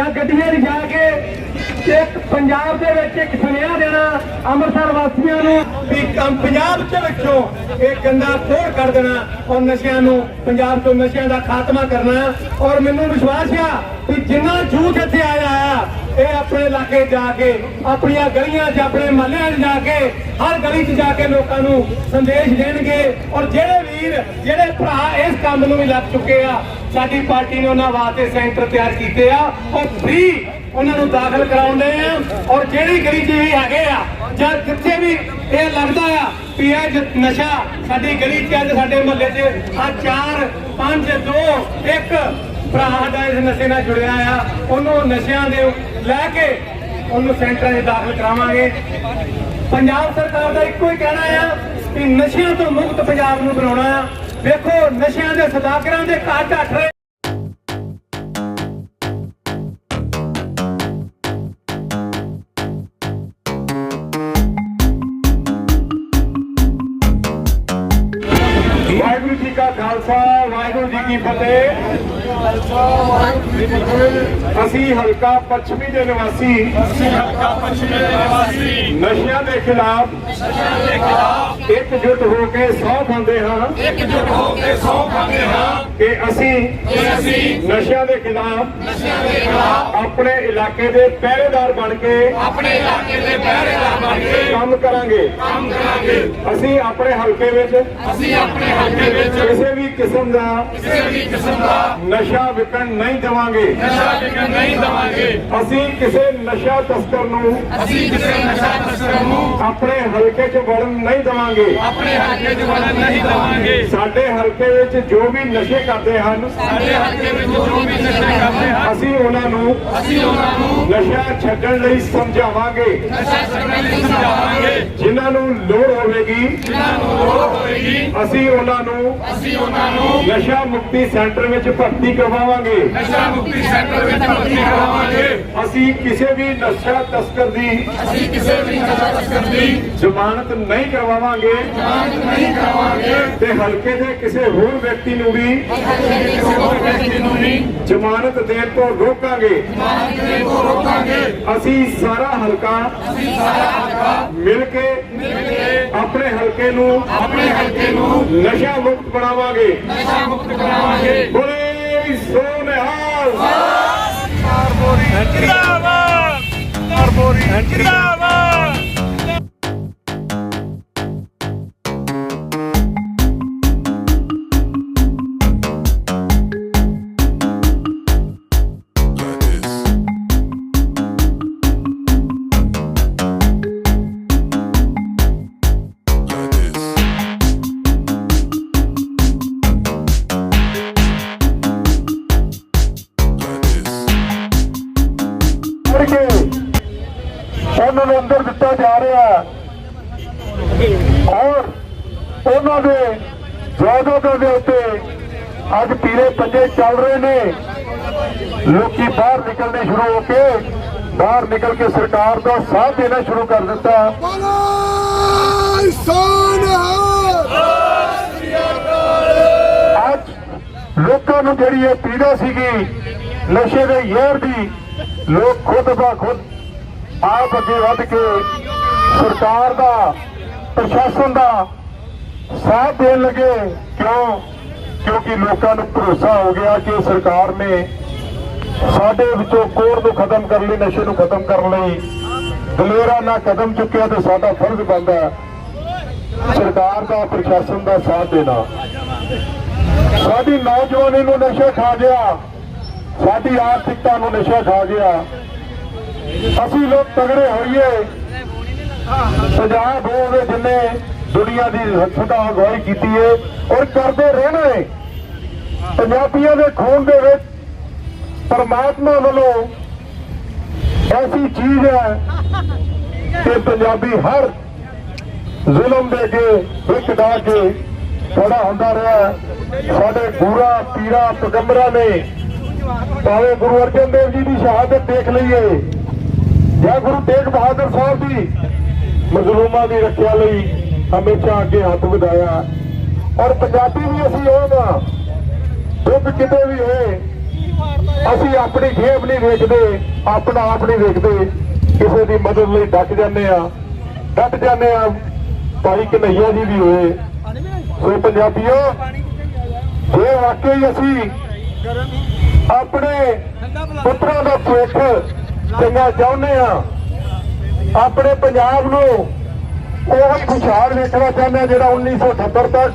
ਜਾਂ ਗੱਡੀਆਂ 'ਚ ਜਾ ਕੇ ਇੱਕ ਪੰਜਾਬ ਦੇ ਵਿੱਚ ਇੱਕ ਸੁਨੇਹਾ ਦੇਣਾ ਅੰਮ੍ਰਿਤਸਰ ਵਾਸੀਆਂ ਨੂੰ ਵੀ ਪੰਜਾਬ ਦੇ ਵਿੱਚੋਂ ਇਹ ਗੰਦਾ ਖੋੜ ਕਰ ਦੇਣਾ ਔਰ ਨਸ਼ਿਆਂ ਨੂੰ ਪੰਜਾਬ ਤੋਂ ਨਸ਼ਿਆਂ ਦਾ ਖਾਤਮਾ ਕਰਨਾ ਔਰ ਮੈਨੂੰ ਵਿਸ਼ਵਾਸ ਆ ਕਿ ਜਿੰਨਾ ਝੂਠ ਇੱਥੇ ਆਇਆ ਆ ਇਹ ਆਪਣੇ ਇਲਾਕੇ ਜਾ ਕੇ, ਆਪਣੀਆਂ ਗਲੀਆਂ 'ਚ, ਆਪਣੇ ਮਹੱਲਿਆਂ 'ਚ ਜਾ ਕੇ, ਹਰ ਗਲੀ 'ਚ ਜਾ ਕੇ ਲੋਕਾਂ ਨੂੰ ਸੰਦੇਸ਼ ਦੇਣਗੇ। ਔਰ ਜਿਹੜੇ ਵੀਰ, ਜਿਹੜੇ ਭਰਾ ਇਸ ਕੰਮ ਨੂੰ ਵੀ ਲੱਗ ਚੁੱਕੇ ਆ, ਸਾਡੀ ਪਾਰਟੀ ਨੇ ਉਹਨਾਂ ਵਾਸਤੇ ਸੈਂਟਰ ਤਿਆਰ ਕੀਤੇ ਆ। ਉਹ ਫ੍ਰੀ ਉਹਨਾਂ ਨੂੰ ਦਾਖਲ ਕਰਾਉਂਦੇ ਆ। ਔਰ ਜਿਹੜੀ ਗਲੀ 'ਚ ਵੀ ਹੈਗੇ ਆ, ਜਾਂ ਜਿੱਥੇ ਵੀ ਇਹ ਲੱਗਦਾ ਆ ਵੀ ਇਹ ਨਸ਼ਾ ਸਾਡੀ ਗਲੀ 'ਚ, ਅੱਜ ਸਾਡੇ ਮੁਹੱਲੇ 'ਚ ਆ 4 5 2 1 ਭਰਾ ਸਾਡਾ ਇਸ ਨਸ਼ੇ ਨਾਲ ਜੁੜਿਆ ਆ, ਉਹਨੂੰ ਨਸ਼ਿਆਂ ਦੇ ਲੈ ਕੇ ਉਹਨੂੰ ਸੈਂਟਰਾਂ 'ਚ ਦਾਖਲ ਕਰਾਵਾਂਗੇ। ਪੰਜਾਬ ਸਰਕਾਰ ਦਾ ਇੱਕੋ ਹੀ ਕਹਿਣਾ ਆ ਕਿ ਨਸ਼ਿਆਂ ਤੋਂ ਮੁਕਤ ਪੰਜਾਬ ਨੂੰ ਬਣਾਉਣਾ ਆ। ਵੇਖੋ, ਨਸ਼ਿਆਂ ਦੇ ਸਦਾਗਰਾਂ ਦੇ ਘਰ ਢੱਠ ਰਹੇ। ਵਾਹਿਗੁਰੂ ਜੀ ਕਾ ਖਾਲਸਾ ਵਾਹਿਗੁਰੂ ਜੀ ਕੀ ਫਤਿਹ ਅਸੀਂ ਹਲਕਾ ਪੱਛਮੀ ਦੇ ਨਿਵਾਸੀ। ਨਸ਼ਿਆਂ ਦੇ ਖਿਲਾਫ। ਇਕਜੁੱਟ ਹੋ ਕੇ ਸਹੁੰ ਖਾਂਦੇ ਹਾਂ। ਇਕਜੁੱਟ ਹੋ ਕੇ ਸੌ ਖਾਂਦੇ ਹਾਂ। ਕਿ ਅਸੀਂ ਕਿ ਅਸੀਂ ਨਸ਼ਿਆਂ ਦੇ ਖਿਲਾਫ ਨਸ਼ਿਆਂ ਦੇ ਖਿਲਾਫ ਆਪਣੇ ਇਲਾਕੇ ਦੇ ਪਹਿਰੇਦਾਰ ਬਣ ਕੇ ਆਪਣੇ ਇਲਾਕੇ ਦੇ ਪਹਿਰੇਦਾਰ ਬਣ ਕੇ ਕੰਮ ਕਰਾਂਗੇ। ਕੰਮ ਕਰਾਂਗੇ। ਅਸੀਂ ਆਪਣੇ ਹਲਕੇ ਵਿੱਚ ਅਸੀਂ ਆਪਣੇ ਹਲਕੇ ਵਿੱਚ ਕਿਸੇ ਵੀ ਕਿਸਮ ਦਾ ਕਿਸੇ ਵੀ ਕਿਸਮ ਦਾ ਨਸ਼ਾ ਵਿਕਣ ਨਹੀਂ ਦੇਵਾਂਗੇ। ਨਸ਼ਾ ਵਿਕਣ ਨਹੀਂ ਦਵਾਂਗੇ। ਅਸੀਂ ਕਿਸੇ ਨਸ਼ਾ ਤਸਕਰ ਨੂੰ ਅਸੀਂ ਕਿਸੇ ਨਸ਼ਾ ਤਸਕਰ ਨੂੰ ਆਪਣੇ ਹਲਕੇ 'ਚ ਵੜਨ ਨਹੀਂ ਦੇਵਾਂਗੇ। ਆਪਣੇ ਹਲਕੇ 'ਚ ਵੜਨ ਨਹੀਂ ਦਵਾਂਗੇ। ਸਾਡੇ ਹਲਕੇ ਵਿੱਚ ਜੋ ਵੀ ਨਸ਼ੇ ਕਰਦੇ ਹਨ ਸਾਡੇ ਹਲਕੇ ਵਿੱਚ ਜੋ ਵੀ ਨਸ਼ੇ ਕਰਦੇ ਹਨ ਅਸੀਂ ਉਹਨਾਂ ਨੂੰ ਅਸੀਂ ਉਹਨਾਂ ਨੂੰ ਨਸ਼ਾ ਛੱਡਣ ਲਈ ਸਮਝਾਵਾਂਗੇ। ਨਸ਼ਾ ਛੱਡਣ ਲਈ ਸਮਝਾਵਾਂਗੇ। ਜਿਨ੍ਹਾਂ ਨੂੰ ਲੋੜ ਹੋਵੇਗੀ ਜਿਨ੍ਹਾਂ ਨੂੰ ਲੋੜ ਹੋਏਗੀ ਅਸੀਂ ਉਹਨਾਂ ਨੂੰ ਅਸੀਂ ਉਹਨਾਂ ਨੂੰ ਨਸ਼ਾ ਮੁਕਤੀ ਸੈਂਟਰ ਵਿੱਚ ਭਰਤੀ ਕਰਵਾਵਾਂਗੇ। ਨਸ਼ਾ ਮੁਕਤੀ ਸੈਂਟਰ ਵਿੱਚ ਭਰਤੀ ਕਰਾਵਾਂਗੇ ਅਸੀਂ ਕਿਸੇ ਵੀ ਨਸ਼ਾ ਤਸਕਰ ਦੀ ਅਸੀਂ ਕਿਸੇ ਵੀ ਨਸ਼ਾ ਤਸਕਰ ਦੀ ਜ਼ਮਾਨਤ ਨਹੀਂ ਕਰਵਾਵਾਂਗੇ। ਜਾਂਚ ਨਹੀਂ ਕਰਾਵਾਂਗੇ ਤੇ ਹਲਕੇ ਦੇ ਕਿਸੇ ਹੋਰ ਵਿਅਕਤੀ ਨੂੰ ਵੀ ਕਿਸੇ ਹੋਰ ਵਿਅਕਤੀ ਨੂੰ ਵੀ ਜ਼ਮਾਨਤ ਦੇਣ ਤੋਂ ਰੋਕਾਂਗੇ। ਤੋਂ ਅਸੀਂ ਸਾਰਾ ਹਲਕਾ ਅਸੀਂ ਸਾਰਾ ਹਲਕਾ ਮਿਲ ਕੇ ਮਿਲ ਕੇ ਆਪਣੇ ਹਲਕੇ ਨੂੰ ਆਪਣੇ ਹਲਕੇ ਨੂੰ ਨਸ਼ਾ ਮੁਕਤ ਬਣਾਵਾਂਗੇ। ਨਸ਼ਾ ਮੁਕਤ ਕਰਾਵਾਂਗੇ ਬੋਲੇ ਸੋ ਨਿਹਾਲ ਜਿੰਦਾਬਾਦ। ਕਾਰਪੋਰੀ ਜਿੰਦਾਬਾਦ। ਕਰਕੇ ਉਹਨਾਂ ਨੂੰ ਅੰਦਰ ਦਿੱਤਾ ਜਾ ਰਿਹਾ ਔਰ ਉਹਨਾਂ ਦੇ ਜ਼ਿਆਦਾਤਰ ਦੇ ਉੱਤੇ ਅੱਜ ਪੀਲੇ ਪੰਜੇ ਚੱਲ ਰਹੇ ਨੇ। ਲੋਕੀ ਬਾਹਰ ਨਿਕਲਣੇ ਸ਼ੁਰੂ ਹੋ ਕੇ ਬਾਹਰ ਨਿਕਲ ਕੇ ਸਰਕਾਰ ਦਾ ਸਾਥ ਦੇਣਾ ਸ਼ੁਰੂ ਕਰ ਦਿੱਤਾ। ਅੱਜ ਲੋਕਾਂ ਨੂੰ ਜਿਹੜੀ ਇਹ ਪੀੜਾ ਸੀਗੀ ਨਸ਼ੇ ਦੇ ਜ਼ਹਿਰ ਦੀ ਲੋਕ ਖੁਦ ਬਾ ਖੁਦ ਆਪ ਅੱਗੇ ਵੱਧ ਕੇ ਸਰਕਾਰ ਦਾ, ਪ੍ਰਸ਼ਾਸਨ ਦਾ ਸਾਥ ਦੇਣ ਲੱਗੇ। ਕਿਉਂ? ਕਿਉਂਕਿ ਲੋਕਾਂ ਨੂੰ ਭਰੋਸਾ ਹੋ ਗਿਆ ਕਿ ਸਰਕਾਰ ਨੇ ਸਾਡੇ ਵਿੱਚੋਂ ਕੋੜ ਨੂੰ ਖਤਮ ਕਰਨ ਲਈ, ਨਸ਼ੇ ਨੂੰ ਖਤਮ ਕਰਨ ਲਈ ਦਲੇਰਾ ਨਾ ਕਦਮ ਚੁੱਕਿਆ ਤੇ ਸਾਡਾ ਫਰਜ਼ ਬਣਦਾ ਸਰਕਾਰ ਦਾ, ਪ੍ਰਸ਼ਾਸਨ ਦਾ ਸਾਥ ਦੇਣਾ। ਸਾਡੀ ਨੌਜਵਾਨੀ ਨੂੰ ਨਸ਼ਾ ਖਾ ਗਿਆ। ਸਾਡੀ ਆਰਥਿਕਤਾ ਨੂੰ ਨਸ਼ਾ ਖਾ ਗਿਆ। ਅਸੀਂ ਲੋਕ ਤਗੜੇ ਹੋਈਏ। ਪੰਜਾਬ ਹੋਵੇ ਜਿੰਨੇ ਦੁਨੀਆ ਦੀ ਸਦਾ ਅਗਵਾਈ ਕੀਤੀ ਹੈ ਔਰ ਕਰਦੇ ਰਹਿਣਾ ਹੈ ਪੰਜਾਬੀਆਂ ਦੇ ਖੂਨ ਦੇ ਵਿੱਚ ਪਰਮਾਤਮਾ ਵੱਲੋਂ ਐਸੀ ਚੀਜ਼ ਹੈ ਕਿ ਪੰਜਾਬੀ ਹਰ ਜ਼ੁਲਮ ਦੇ ਅੱਗੇ ਇੱਕ ਦਾ ਕੇ ਖੜਾ ਹੁੰਦਾ ਰਿਹਾ। ਸਾਡੇ ਗੁਰਾ ਪੀਰਾ, ਪੈਗੰਬਰਾਂ ਨੇ ਭਾਵੇਂ ਗੁਰੂ ਅਰਜਨ ਦੇਵ ਜੀ ਦੀ ਸ਼ਹਾਦਤ ਦੇਖ ਲਈਏ ਜਾਂ ਗੁਰੂ ਤੇਗ ਬਹਾਦਰ ਸਾਹਿਬ ਦੀ ਮਜ਼ਲੂਮਾਂ ਦੀ ਰੱਖਿਆ ਲਈ ਹਮੇਸ਼ਾ ਅੱਗੇ ਹੱਥ ਵਧਾਇਆ। ਔਰ ਪੰਜਾਬੀ ਵੀ ਅਸੀਂ ਉਹ ਹਾਂ ਦੁੱਖ ਕਿਤੇ ਵੀ ਹੋਏ ਅਸੀਂ ਆਪਣੀ ਖੇਬ ਨਹੀਂ ਵੇਚਦੇ ਆਪਣਾ ਆਪ ਨਹੀਂ ਵੇਖਦੇ। ਕਿਸੇ ਦੀ ਮਦਦ ਲਈ ਡਟ ਜਾਂਦੇ ਆ ਡਟ ਜਾਂਦੇ ਆ ਭਾਈ ਕਨਈਆ ਜੀ ਵੀ ਹੋਏ। ਸੋ ਪੰਜਾਬੀਓ, ਜੇ ਵਾਕਈ ਅਸੀਂ ਆਪਣੇ ਪੁੱਤਰਾਂ ਦਾ ਭਵਿੱਖ ਚੰਗਾ ਚਾਹੁੰਦੇ ਆ ਆਪਣੇ ਪੰਜਾਬ ਨੂੰ ਉਹੀ ਖੁਸ਼ਹਾਲ ਵੇਖਣਾ ਚਾਹੁੰਦੇ ਆ ਜਿਹੜਾ 1978 ਤੱਕ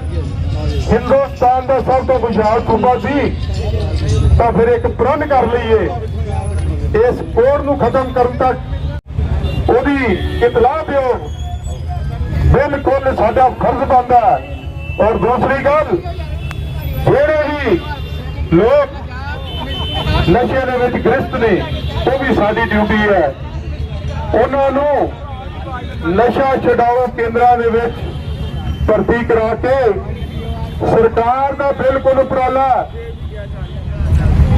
ਹਿੰਦੁਸਤਾਨ ਦਾ ਸਭ ਤੋਂ ਖੁਸ਼ਹਾਲ ਸੂਬਾ ਸੀ। ਤਾਂ ਫਿਰ ਇੱਕ ਪ੍ਰਣ ਕਰ ਲਈਏ। ਇਸ ਕੋੜ ਨੂੰ ਖਤਮ ਕਰਨ ਤੱਕ ਉਹਦੀ ਇਤਲਾਹ ਦਿਓ। ਬਿਲਕੁਲ ਸਾਡਾ ਫਰਜ਼ ਬਣਦਾ ਔਰ ਦੂਸਰੀ ਗੱਲ, ਜਿਹੜੇ ਵੀ ਲੋਕ ਨਸ਼ੇ ਦੇ ਵਿੱਚ ਗ੍ਰਸਤ ਨੇ, ਉਹ ਵੀ ਸਾਡੀ ਡਿਊਟੀ ਹੈ। ਉਹਨਾਂ ਨੂੰ ਨਸ਼ਾ ਛਡਾਓ ਕੇਂਦਰਾਂ ਦੇ ਵਿੱਚ ਭਰਤੀ ਕਰਾ ਕੇ ਸਰਕਾਰ ਦਾ ਬਿਲਕੁਲ ਉਪਰਾਲਾ।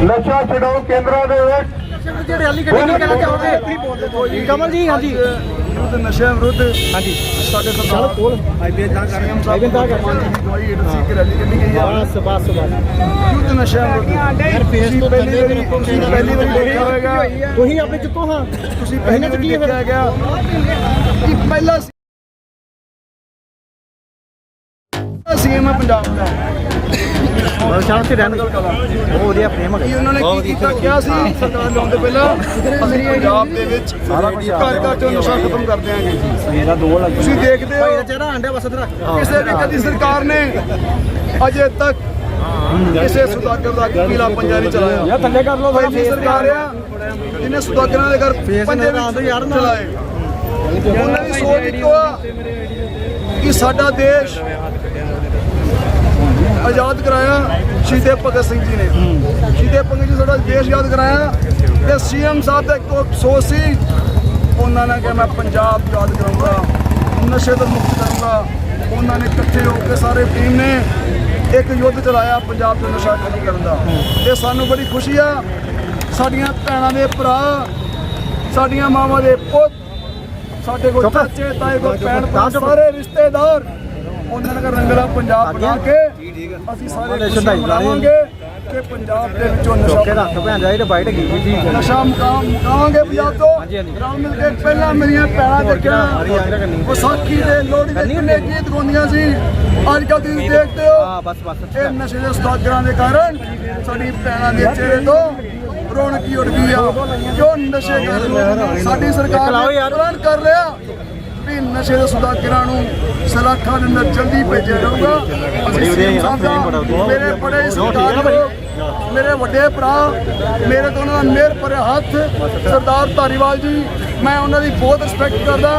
ਨਸ਼ਾ ਛਡਾਓ ਕੇਂਦਰਾਂ ਦੇ ਵਿੱਚ ਰੈਲੀ ਕੱਢੀ ਕੀ ਕਹਿਣਾ ਚਾਹੋਗੇ ਕਮਲ ਜੀ ਹਾਂਜੀ। ਵਿਰੁੱਧ ਨਸ਼ਿਆਂ ਵਿਰੁੱਧ ਹਾਂਜੀ। ਸਾਡੇ ਸਰਦਾਰ ਕੋਲ ਆਈਬੀਐਨ ਤਾਂ ਕਰ ਰਹੇ ਹਾਂ। ਆਈਬੀਐਨ ਤਾਂ ਕਰ ਰਹੇ ਹਾਂ। ਦੀ ਦਵਾਈ ਏਡਸੀ ਕਿ ਰੈਲੀ ਕੱਢੀ ਗਈ ਹੈ ਬਸ ਬਸ ਵਿਰੁੱਧ ਨਸ਼ਿਆਂ ਵਿਰੁੱਧ। ਯਾਰ ਫੇਸ ਤੋਂ ਪਹਿਲੀ ਵਾਰੀ ਤੁਸੀਂ ਪਹਿਲੀ ਵਾਰੀ ਦੇਖਿਆ ਹੋਵੇਗਾ ਤੁਸੀਂ ਆਪਣੇ ਚੁੱਕੋ ਹਾਂ। ਤੁਸੀਂ ਪਹਿਲੀ ਵਾਰੀ ਦੇਖਿਆ ਗਿਆ ਕਿ ਪਹਿਲਾ ਸੀਐਮ ਪੰਜਾਬ ਦਾ। ਬਸ ਚਾਹ ਤੇ ਰਹਿਣ ਉਹ ਉਹਦੇ ਪ੍ਰੇਮ ਕੀ ਉਹਨਾਂ ਨੇ ਕੀ ਕੀਤਾ ਕਿਹਾ ਸੀ? ਸਰਕਾਰ ਲਿਆਉਣ ਤੋਂ ਪਹਿਲਾਂ ਅਸੀਂ ਪੰਜਾਬ ਦੇ ਵਿੱਚ ਸਾਰਾ ਕੁਝ ਘਰ ਘਰ ਚੋਂ ਨਸ਼ਾ ਖਤਮ ਕਰ ਦਿਆਂਗੇ ਮੇਰਾ ਦੋ ਲੱਗ। ਤੁਸੀਂ ਦੇਖਦੇ ਹੋ। ਚਿਹਰਾ ਆਂਡੇ ਬਸ ਇਧਰ ਕਿਸੇ ਵੀ ਕਦੀ ਸਰਕਾਰ ਨੇ ਅਜੇ ਤੱਕ ਕਿਸੇ ਸੁਦਾਗਰ ਦਾ ਕੀਲਾ ਪੰਜਾ ਨਹੀਂ ਚਲਾਇਆ। ਥੱਲੇ ਕਰ ਪਹਿਲੀ ਸਰਕਾਰ ਆ ਜਿਹਨੇ ਸੁਦਾਗਰਾਂ ਦੇ ਘਰ ਪੰਜੇ ਨਜ਼ਰ ਆਉਂਦੇ ਯਾਰ ਨਾਲ। ਚਲਾਏ। ਉਹਨਾਂ ਦੀ ਸੋਚ ਇੱਕੋ ਆ ਕਿ ਸਾਡਾ ਦੇਸ਼ ਆਜ਼ਾਦ ਕਰਾਇਆ ਸ਼ਹੀਦੇ ਭਗਤ ਸਿੰਘ ਜੀ ਨੇ। ਸ਼ਹੀਦੇ ਭਗਤ ਜੀ ਸਾਡਾ ਦੇਸ਼ ਆਜ਼ਾਦ ਕਰਾਇਆ ਤੇ ਸੀਐਮ ਸਾਹਿਬ ਦਾ ਇੱਕੋ ਅਫਸੋਸ ਸੀ ਉਹਨਾਂ ਨੇ ਕਿਹਾ ਮੈਂ ਪੰਜਾਬ ਆਜ਼ਾਦ ਕਰਾਉਂਗਾ ਨਸ਼ੇ ਤੋਂ ਮੁਕਤ ਕਰਾਂਗਾ ਉਹਨਾਂ ਨੇ ਇਕੱਠੇ ਹੋ ਕੇ ਸਾਰੇ ਟੀਮ ਨੇ ਇੱਕ ਯੁੱਧ ਚਲਾਇਆ ਪੰਜਾਬ ਤੋਂ ਨਸ਼ਾ ਖਤਮ ਕਰਨ ਦਾ। ਤੇ ਸਾਨੂੰ ਬੜੀ ਖੁਸ਼ੀ ਆ ਸਾਡੀਆਂ ਭੈਣਾਂ ਦੇ ਭਰਾ ਸਾਡੀਆਂ ਮਾਵਾਂ ਦੇ ਪੁੱਤ ਸਾਡੇ ਕੋਲ ਚਾਚੇ ਤਾਏ ਕੋਲ ਭੈਣ ਸਾਰੇ ਰਿਸ਼ਤੇਦਾਰ ਉਹਨਾਂ ਨੇ ਰੰਗਲਾ ਪੰਜਾਬ ਬਣਾ ਕੇ ਅਸੀਂ ਸਾਰੇ ਖੁਸ਼ੀਆਂ ਮਨਾਵਾਂਗੇ ਕਿ ਪੰਜਾਬ ਦੇ ਵਿੱਚੋਂ ਨਸ਼ਾ ਕੇ ਰੱਖ ਭੈਣ ਜਾਈ ਤੇ ਬਾਈਟ ਗਈ ਜੀ ਨਸ਼ਾ ਮੁਕਾਮ ਮੁਕਾਵਾਂਗੇ ਪੰਜਾਬ। ਤੋਂ। ਰਲ ਮਿਲ ਕੇ ਪਹਿਲਾਂ ਮੇਰੀਆਂ ਭੈਣਾਂ ਦੇਖਿਆ। ਵਿਸਾਖੀ ਦੇ ਲੋਹੜੀ ਦੇ ਕਿੰਨੇ ਗੀਤ ਗਾਉਂਦੀਆਂ ਸੀ। ਅੱਜ ਕੱਲ੍ਹ ਤੁਸੀਂ ਦੇਖਦੇ ਹੋ ਹਾਂ ਬਸ ਬਸ ਇਹ ਨਸ਼ੇ ਦੇ ਸਤਾਗਰਾਂ ਦੇ ਕਾਰਨ ਸਾਡੀ ਭੈਣਾਂ ਦੇ ਚਿਹਰੇ ਤੋਂ ਰੌਣਕ ਹੀ ਉੱਡ ਗਈ ਆ। ਜੋ ਨਸ਼ੇ ਕਰ ਸਾਡੀ ਸਰਕਾਰ ਨੇ ਕਰ ਲਿਆ। ਵੀ ਨਸ਼ੇ ਦੇ ਸਦਾਗਰਾਂ ਨੂੰ ਸਲਾਖਾਂ ਦੇ ਅੰਦਰ ਜਲਦੀ ਭੇਜਿਆ ਜਾਊਗਾ। ਅਸੀਂ ਸਾਹਿਬ ਦਾ। ਮੇਰੇ ਬੜੇ। ਲੋਕ, ਮੇਰੇ ਵੱਡੇ ਭਰਾ ਮੇਰੇ ਤੋਂ ਉਹਨਾਂ ਦਾ ਮਿਹਰ ਭਰਿਆ ਹੱਥ ਸਰਦਾਰ ਧਾਰੀਵਾਲ ਜੀ ਮੈਂ ਉਹਨਾਂ ਦੀ ਬਹੁਤ ਰਿਸਪੈਕਟ ਕਰਦਾ।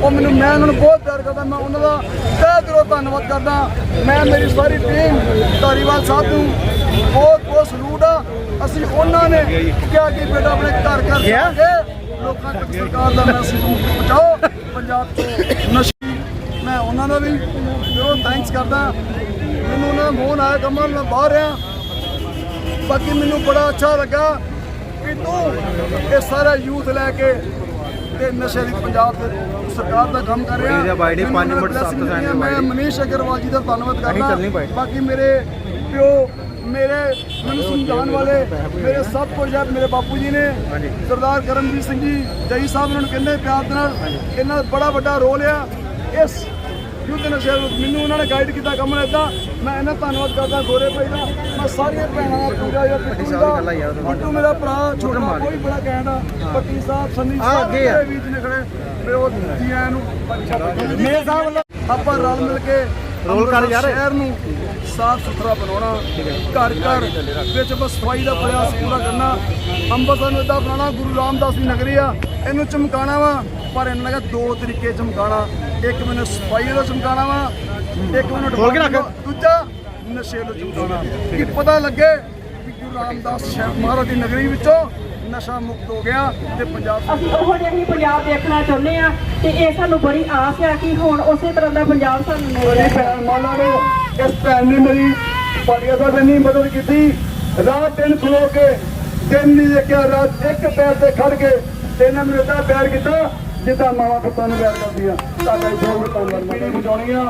ਉਹ ਮੈਨੂੰ ਮੈਂ ਉਹਨਾਂ ਨੂੰ ਬਹੁਤ ਪਿਆਰ ਕਰਦਾ ਮੈਂ ਉਹਨਾਂ ਦਾ ਤਹਿ ਦਿਲੋਂ ਧੰਨਵਾਦ ਕਰਦਾ। ਮੈਂ ਮੇਰੀ ਸਾਰੀ ਟੀਮ ਧਾਰੀਵਾਲ ਸਾਹਿਬ ਨੂੰ ਬਹੁਤ ਬਹੁਤ ਸਲੂਟ ਆ। ਅਸੀਂ ਉਹਨਾਂ ਨੇ ਕਿਹਾ ਕਿ ਬੇਟਾ ਆਪਣੇ ਘਰ ਘਰ ਜਾ ਕੇ ਲੋਕਾਂ ਤੱਕ ਸਰਕਾਰ ਦਾ ਮੈਸੇਜ ਪਹੁੰਚਾਓ। ਪੰਜਾਬ ਤੋਂ ਨਸ਼ੇ। ਮੈਂ ਉਹਨਾਂ ਦਾ ਵੀ ਬਹੁਤ ਥੈਂਕਸ ਕਰਦਾ। ਮੈਨੂੰ ਉਹਨਾਂ ਦਾ ਫੋਨ ਆਇਆ ਕਮਲ ਮੈਂ ਬਾਹਰ ਆ ਬਾਕੀ ਮੈਨੂੰ ਬੜਾ ਅੱਛਾ ਲੱਗਾ ਕਿ ਤੂੰ ਇਹ ਸਾਰਾ ਯੂਥ ਲੈ ਕੇ ਤੇ ਨਸ਼ੇ ਦੀ ਪੰਜਾਬ ਦੇ ਸਰਕਾਰ ਦਾ ਕੰਮ ਕਰ ਰਿਹਾ। ਬਾਈ ਮਿੰਟ ਮੈਂ। ਮਨੀਸ਼ ਅਗਰਵਾਲ ਜੀ ਦਾ ਧੰਨਵਾਦ ਕਰਦਾ। ਬਾਕੀ ਮੇਰੇ ਪਿਓ ਮੇਰੇ ਮੈਨੂੰ ਸਮਝਾਉਣ ਵਾਲੇ ਮੇਰੇ ਸਭ ਕੁਝ ਹੈ ਮੇਰੇ ਬਾਪੂ ਜੀ ਨੇ ਸਰਦਾਰ ਕਰਮਜੀਤ ਸਿੰਘ ਜੀ ਜਈ ਸਾਹਿਬ ਉਹਨਾਂ ਨੂੰ ਕਹਿੰਦੇ ਪਿਆਰ ਦੇ ਨਾਲ ਇਹਨਾਂ ਦਾ ਬੜਾ ਵੱਡਾ ਰੋਲ ਆ। ਇਸ ਯੁੱਧ ਨਸ਼ੇ ਮੈਨੂੰ ਉਹਨਾਂ ਨੇ ਗਾਈਡ ਕੀਤਾ ਕੰਮ ਏਦਾਂ। ਮੈਂ ਇਹਨਾਂ ਦਾ ਧੰਨਵਾਦ ਕਰਦਾ ਗੋਰੇ ਭਾਈ ਦਾ। ਮੈਂ ਸਾਰੀਆਂ ਭੈਣਾਂ ਦਾ ਜਾਂ ਪਿੱਟੂ ਦਾ। ਪਿੱਟੂ ਮੇਰਾ ਭਰਾ ਛੋਟਾ ਕੋਈ ਬੜਾ ਕਹਿਣਾ ਪੱਟੀ ਸਾਹਿਬ ਸੰਨੀ ਸਾਹਿਬ। ਮੇਰੇ ਵੀਰ ਨੇ ਖੜੇ। ਮੇਰੇ ਉਹ ਜੀ ਆਇਆਂ ਨੂੰ ਮੇਰੇ ਸਾਹਿਬ ਆਪਾਂ ਰਲ ਮਿਲ ਕੇ ਰੋਲ ਕਰ ਯਾਰ। ਸ਼ਹਿਰ ਨੂੰ ਸਾਫ਼ ਸੁਥਰਾ ਬਣਾਉਣਾ ਘਰ ਘਰ ਵਿੱਚ ਬਸ ਸਫ਼ਾਈ ਦਾ ਪ੍ਰਯਾਸ ਪੂਰਾ ਕਰਨਾ ਅੰਮ੍ਰਿਤਸਰ ਨੂੰ ਇਦਾਂ ਬਣਾਉਣਾ ਗੁਰੂ ਰਾਮਦਾਸ ਦੀ ਨਗਰੀ ਆ ਇਹਨੂੰ ਚਮਕਾਣਾ ਵਾ ਪਰ ਇਹਨਾਂ ਨੇ ਦੋ ਤਰੀਕੇ ਚਮਕਾਣਾ ਇੱਕ ਮੈਨੂੰ ਸਫ਼ਾਈ ਦਾ ਚਮਕਾਣਾ ਵਾ ਇੱਕ ਮੈਨੂੰ ਖੋਲ ਕੇ ਰੱਖ। ਦੂਜਾ ਨਸ਼ੇ ਨੂੰ ਚਮਕਾਉਣਾ ਕਿ ਪਤਾ ਲੱਗੇ ਕਿ ਗੁਰੂ ਰਾਮਦਾਸ ਸ਼ਹਿਰ ਮਹਾਰਾਜ ਦੀ ਨਗਰੀ ਵਿੱਚੋਂ ਨਸ਼ਾ ਮੁਕਤ ਹੋ ਗਿਆ ਤੇ ਪੰਜਾਬ ਅਸੀਂ ਉਹ ਜਿਹੀ ਪੰਜਾਬ ਦੇਖਣਾ ਚਾਹੁੰਦੇ ਆ ਤੇ ਇਹ ਸਾਨੂੰ ਬੜੀ ਆਸ ਆ ਕਿ ਹੁਣ ਉਸੇ ਤਰ੍ਹਾਂ ਦਾ ਪੰਜਾਬ ਸਾਨੂੰ ਮਿਲ ਭੈਣ ਮਾਲਾ ਨੇ ਇਸ ਭੈਣ ਨੇ ਮੇਰੀ ਪਾਲੀਆ ਸਾਹਿਬ ਇੰਨੀ ਮਦਦ ਕੀਤੀ। ਰਾਤ ਦਿਨ ਖਲੋ ਕੇ ਦਿਨ ਨਹੀਂ ਦੇਖਿਆ ਰਾਤ ਇੱਕ ਪੈਰ ਤੇ ਖੜ ਕੇ ਤੇ ਇਹਨਾਂ ਮੈਨੂੰ ਏਦਾਂ ਪਿਆਰ ਕੀਤਾ ਜਿੱਦਾਂ ਮਾਵਾ ਪੁੱਤਾਂ ਨੂੰ ਪਿਆਰ ਕਰਦੀਆਂ। ਤੁਹਾਡਾ ਹੀ ਬਹੁਤ ਧੰਨਵਾਦ। ਮੈਂ ਬਚਾਉਣੀ ਆ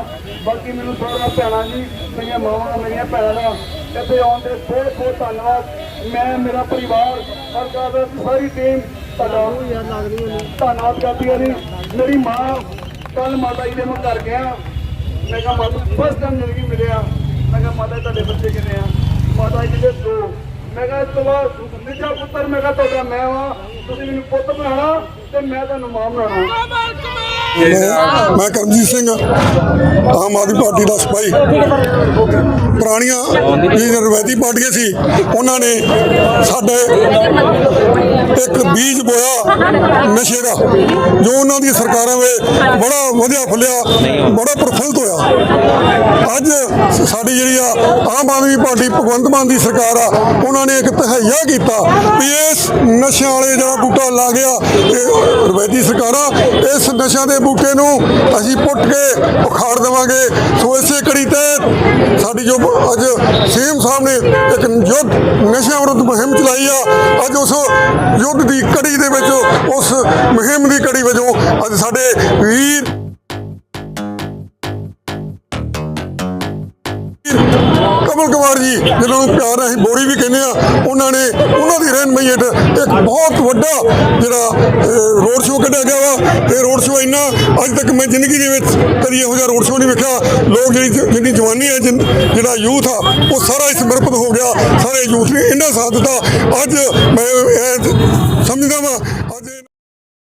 ਬਾਕੀ ਮੈਨੂੰ ਸਾਰਾ ਭੈਣਾਂ ਜੀ ਮੇਰੀਆਂ ਮਾਵਾਂ ਮੇਰੀਆਂ ਭੈਣਾਂ ਦਾ ਇੱਥੇ ਆਉਣ ਦੇ ਬਹੁਤ ਬਹੁਤ ਧੰਨਵਾਦ। ਮੈਂ, ਮੇਰਾ ਪਰਿਵਾਰ ਸਰਕਾਰ ਦੀ ਸਾਰੀ ਟੀਮ ਧੰਨਵਾਦ ਕਰਦੀ ਹੈ ਮੇਰੀ ਮਾਂ ਕੱਲ ਮਾਤਾ ਜੀ ਦੇ ਮੈਂ ਘਰ ਗਿਆ। ਮੈਂ ਕਿਹਾ, ਮਾਤਾ ਫਸਟ ਟਾਈਮ ਜ਼ਿੰਦਗੀ ਮਿਲਿਆ। ਮੈਂ ਕਿਹਾ, ਮਾਤਾ ਜੀ, ਤੁਹਾਡੇ ਬੱਚੇ ਕਿੰਨੇ ਆ? ਮਾਤਾ ਜੀ ਦੇ ਦੋ। ਮੈਂ ਕਿਹਾ, ਇਸ ਤੋਂ ਬਾਅਦ ਨਿੱਜਾ ਪੁੱਤਰ। ਮੈਂ ਕਿਹਾ, ਤੁਹਾਡਾ ਮੈਂ ਵਾਂ। ਤੁਸੀਂ ਮੈਨੂੰ ਪੁੱਤ ਬਣਾਉਣਾ ਤੇ ਮੈਂ ਤੁਹਾਨੂੰ ਮਾਂ ਬਣਾਉਣਾ। ਮੈਂ ਕਰਮਜੀਤ ਸਿੰਘ ਆਮ ਆਦਮੀ ਪਾਰਟੀ ਦਾ ਸਿਪਾਹੀ। ਪੁਰਾਣੀਆਂ ਜਿਹੜੀਆਂ ਰਵਾਇਤੀ ਪਾਰਟੀਆਂ ਸੀ, ਉਹਨਾਂ ਨੇ ਸਾਡੇ ਇੱਕ ਬੀਜ ਬੋਇਆ ਨਸ਼ੇ ਦਾ, ਜੋ ਉਹਨਾਂ ਦੀ ਸਰਕਾਰਾਂ ਵੇ ਬੜਾ ਵਧੀਆ ਫੁੱਲਿਆ, ਬੜਾ ਪ੍ਰਫੁੱਲਤ ਹੋਇਆ। ਅੱਜ ਸਾਡੀ ਜਿਹੜੀ ਆ ਆਮ ਆਦਮੀ ਪਾਰਟੀ ਭਗਵੰਤ ਮਾਨ ਦੀ ਸਰਕਾਰ ਆ, ਉਹਨਾਂ ਨੇ ਇੱਕ ਤਹਈਆ ਕੀਤਾ ਵੀ ਇਸ ਨਸ਼ਿਆਂ ਵਾਲੇ ਜਿਹੜਾ ਬੂਟਾ ਲਾ ਗਿਆ, ਇਹ ਰਵਾਇਤੀ ਸਰਕਾਰਾਂ, ਇਸ ਨਸ਼ਿਆਂ ਦੇ ਬੂਟੇ ਨੂੰ ਅਸੀਂ ਪੁੱਟ ਕੇ ਉਖਾੜ ਦੇਵਾਂਗੇ। ਸੋ ਇਸੇ ਕੜੀ ਤੇ ਸਾਡੀ ਜੋ ਅੱਜ ਸੀਐਮ ਸਾਹਿਬ ਨੇ ਇੱਕ ਯੁੱਧ, ਨਸ਼ਿਆਂ ਵਿਰੁੱਧ ਮੁਹਿੰਮ ਚਲਾਈ ਆ। ਅੱਜ ਉਸ ਯੁੱਧ ਦੀ ਕੜੀ ਦੇ ਵਿੱਚ, ਉਸ ਮੁਹਿੰਮ ਦੀ ਕੜੀ ਵਜੋਂ ਅੱਜ ਸਾਡੇ ਵੀਰ ਕਮਲ ਕੁਮਾਰ ਜੀ ਜਿਹਨਾਂ ਨੂੰ ਪਿਆਰ ਨਾਲ ਅਸੀਂ ਬੋਰੀ ਵੀ ਕਹਿੰਦੇ ਆ ਉਹਨਾਂ ਨੇ ਉਹਨਾਂ ਦੀ ਰਹਿਨਮਾਈ ਹੇਠ ਇੱਕ ਬਹੁਤ ਵੱਡਾ ਜਿਹੜਾ ਰੋਡ ਸ਼ੋਅ ਕੱਢਿਆ ਗਿਆ ਵਾ। ਇਹ ਰੋਡ ਸ਼ੋਅ ਇੰਨਾ ਅੱਜ ਤੱਕ ਮੈਂ ਜ਼ਿੰਦਗੀ ਦੇ ਵਿੱਚ ਕਦੀ ਇਹੋ ਜਿਹਾ ਰੋਡ ਸ਼ੋਅ ਨਹੀਂ ਵੇਖਿਆ। ਲੋਕ ਜਿਹੜੀ ਜਿੰਨੀ ਜਵਾਨੀ ਹੈ, ਜਿਨ- ਜਿਹੜਾ ਯੂਥ ਆ, ਉਹ ਸਾਰਾ ਇਸ ਸਮਰਪਿਤ ਹੋ ਗਿਆ। ਸਾਰੇ ਯੂਥ ਨੇ ਇੰਨਾ ਸਾਥ ਦਿੱਤਾ। ਅੱਜ ਮੈਂ ਇਹ ਸਮਝਦਾ ਵਾਂ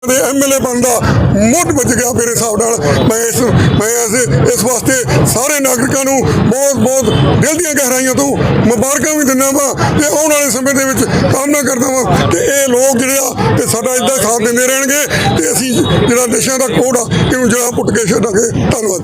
ਦੇ ਐਮਐਲਏ ਬਣਦਾ, ਮੁੱਢ ਵੱਜ ਗਿਆ ਮੇਰੇ ਹਿਸਾਬ ਨਾਲ। ਮੈਂ ਇਸ ਮੈਂ ਇਸ ਇਸ ਵਾਸਤੇ ਸਾਰੇ ਨਾਗਰਿਕਾਂ ਨੂੰ ਬਹੁਤ ਬਹੁਤ ਦਿਲ ਦੀਆਂ ਗਹਿਰਾਈਆਂ ਤੋਂ ਮੁਬਾਰਕਾਂ ਵੀ ਦਿੰਦਾ ਵਾਂ ਤੇ ਆਉਣ ਵਾਲੇ ਸਮੇਂ ਦੇ ਵਿੱਚ ਕਾਮਨਾ ਕਰਦਾ ਵਾਂ ਕਿ ਇਹ ਲੋਕ ਜਿਹੜੇ ਆ, ਤੇ ਸਾਡਾ ਇਦਾਂ ਸਾਥ ਦਿੰਦੇ ਰਹਿਣਗੇ ਤੇ ਅਸੀਂ ਜਿਹੜਾ ਨਸ਼ਿਆਂ ਦਾ ਕੋਡ ਆ, ਇਹਨੂੰ ਜਿਹੜਾ ਪੁੱਟ ਕੇ ਛੱਡਾਂਗੇ। ਧੰਨਵਾਦ।